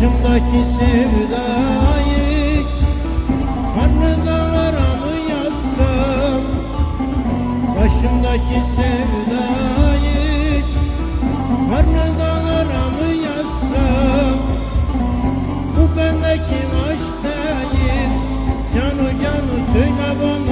Başımdaki sevdayı Kanlı dağlara mı yazsam? Başımdaki sevdayı Kanlı dağlara mı yazsam? Bu bendeki aşk değil. Canı canı söyle bana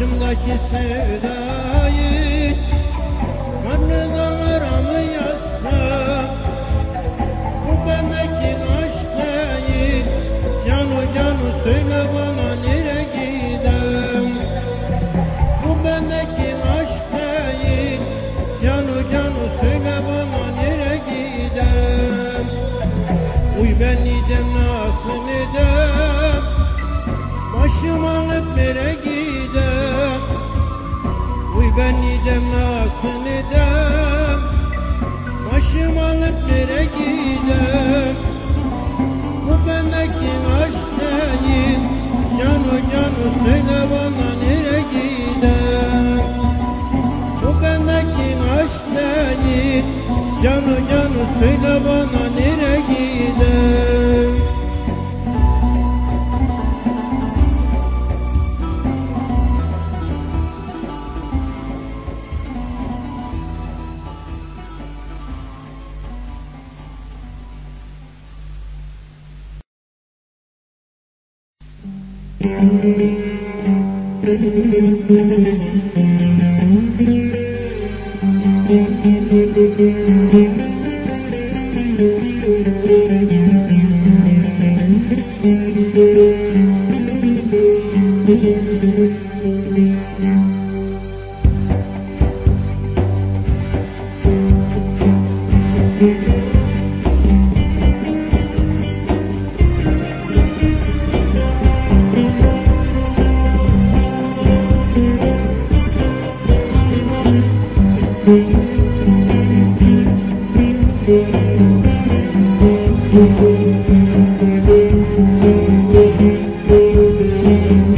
Başımdaki sevdayı Karnına varamıyorsam Bu bendeki aşk değil. Canu canu söyle bana. ben idem nasıl idem? Başım alıp nere gidem. Bu bendeki aşk değil. Cano cano söyle bana nere gidem? Bu bendeki aşk değil. Cano cano söyle bana nere Müzik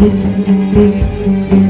Música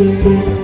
çamur Ben